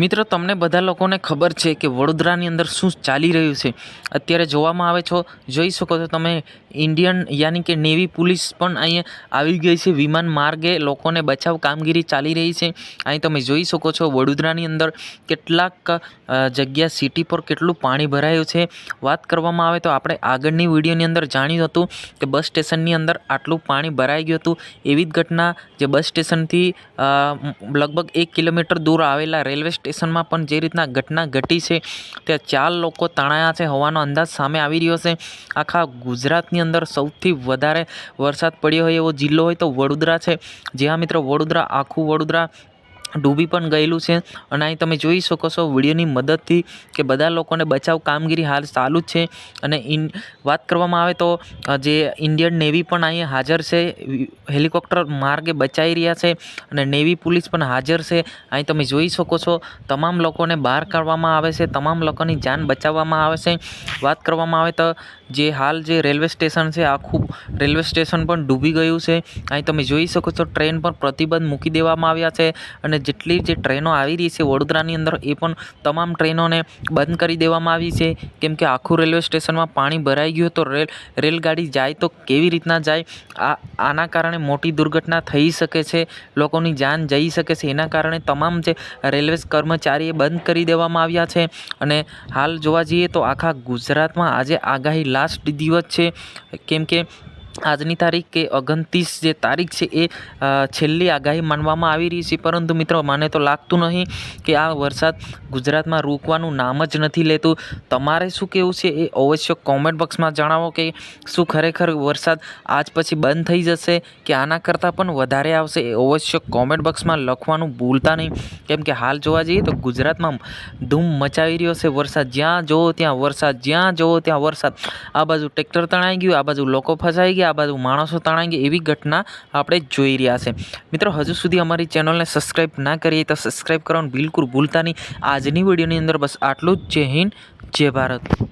મિત્રો, તમને બધા લોકોને ખબર છે કે વડોદરાની અંદર શું ચાલી રહ્યું છે. અત્યારે જોવામાં આવે છો, જોઈ શકો છો તમે, ઇન્ડિયન યાની કે નેવી પોલીસ પણ અહીંયા આવી ગઈ છે. વિમાન માર્ગે લોકોને બચાવ કામગીરી ચાલી રહી છે. અહીં તમે જોઈ શકો છો, વડોદરાની અંદર કેટલાક જગ્યા સિટી પર કેટલું પાણી ભરાયું છે. વાત કરવામાં આવે તો આપણે આગળની વિડીયોની અંદર જાણ્યું હતું કે બસ સ્ટેશનની અંદર આટલું પાણી ભરાઈ ગયું હતું. એવી જ ઘટના જે બસ સ્ટેશનથી લગભગ એક કિલોમીટર દૂર આવેલા રેલવે સ્ટેશનમાં પણ જે રીતના ઘટના ઘટી છે, ત્યાં ચાર લોકો તણાયા છે. હોવાનો અંદાજ સામે આવી રહ્યો છે. આખા ગુજરાતની અંદર સૌથી વધારે વરસાદ પડ્યો હોય એવો જિલ્લો હોય તો વડોદરા છે. જ્યાં મિત્રો વડોદરા, આખું વડોદરા ડૂબી પણ ગયેલું છે. અને અહીં તમે જોઈ શકો છો વિડીયોની મદદથી કે બધા લોકોને બચાવ કામગીરી હાલ ચાલુ જ છે. અને ઇન, વાત કરવામાં આવે તો જે ઇન્ડિયન નેવી પણ અહીં હાજર છે હેલિકોપ્ટર માર્ગે બચાવી રહ્યા છે અને નેવી પોલીસ પણ હાજર છે. અહીં તમે જોઈ શકો છો, તમામ લોકોને બહાર કાઢવામાં આવે છે, તમામ લોકોની જાન બચાવવામાં આવે છે. વાત કરવામાં આવે તો, જે હાલ જે રેલવે સ્ટેશન છે આખું રેલવે સ્ટેશન પણ ડૂબી ગયું છે. અહીં તમે જોઈ શકો છો, ટ્રેન પર પ્રતિબંધ મૂકી દેવામાં આવ્યા છે. અને જેટલી જે ટ્રેનો આવી રહી છે વડોદરાની અંદર, એ પણ તમામ ટ્રેનોને બંધ કરી દેવામાં આવી છે. કેમ કે આખું રેલવે સ્ટેશનમાં પાણી ભરાઈ ગયું તો રેલ, રેલગાડી જાય તો કેવી રીતના જાય? આ, આના કારણે મોટી દુર્ઘટના થઈ શકે છે, લોકોની જાન જઈ શકે છે. એના કારણે તમામ જે રેલવે કર્મચારીએ બંધ કરી દેવામાં આવ્યા છે. અને હાલ જોવા જઈએ તો આખા ગુજરાતમાં આજે આગાહી લાસ્ટ દિવસ છે. કેમ કે આજની તારીખ કે ઓગણત્રીસ જે તારીખ છે એ છેલ્લી આગાહી માનવામાં આવી રહી છે. પરંતુ મિત્રો, મને તો લાગતું નહીં કે આ વરસાદ ગુજરાતમાં રોકવાનું નામ જ નથી લેતું. તમારે શું કહેવું છે એ અવશ્ય કોમેન્ટ બોક્સમાં જણાવો કે શું ખરેખર વરસાદ આજ પછી બંધ થઈ જશે કે આના કરતાં પણ વધારે આવશે એ અવશ્ય કોમેન્ટ બોક્સમાં લખવાનું ભૂલતા નહીં. કેમ કે હાલ જોવા જઈએ તો ગુજરાતમાં ધૂમ મચાવી રહ્યો છે વરસાદ. જ્યાં જોવો ત્યાં વરસાદ, જ્યાં જોવો ત્યાં વરસાદ. આ બાજુ ટ્રેક્ટર તણાઈ ગયું, આ બાજુ લોકો ફસાઈ ગયા આ બાજુ માણસો તણાઈ ગયા એવી ઘટના આપણે જોઈ રહ્યા છે. મિત્રો, હજુ સુધી અમારી ચેનલને સબસ્ક્રાઈબ ના કરીએ તો સબસ્ક્રાઈબ કરવાનું બિલકુલ ભૂલતા નહીં. આજની વિડીયોની અંદર બસ આટલું જ. જય હિન્દ, જય ભારત.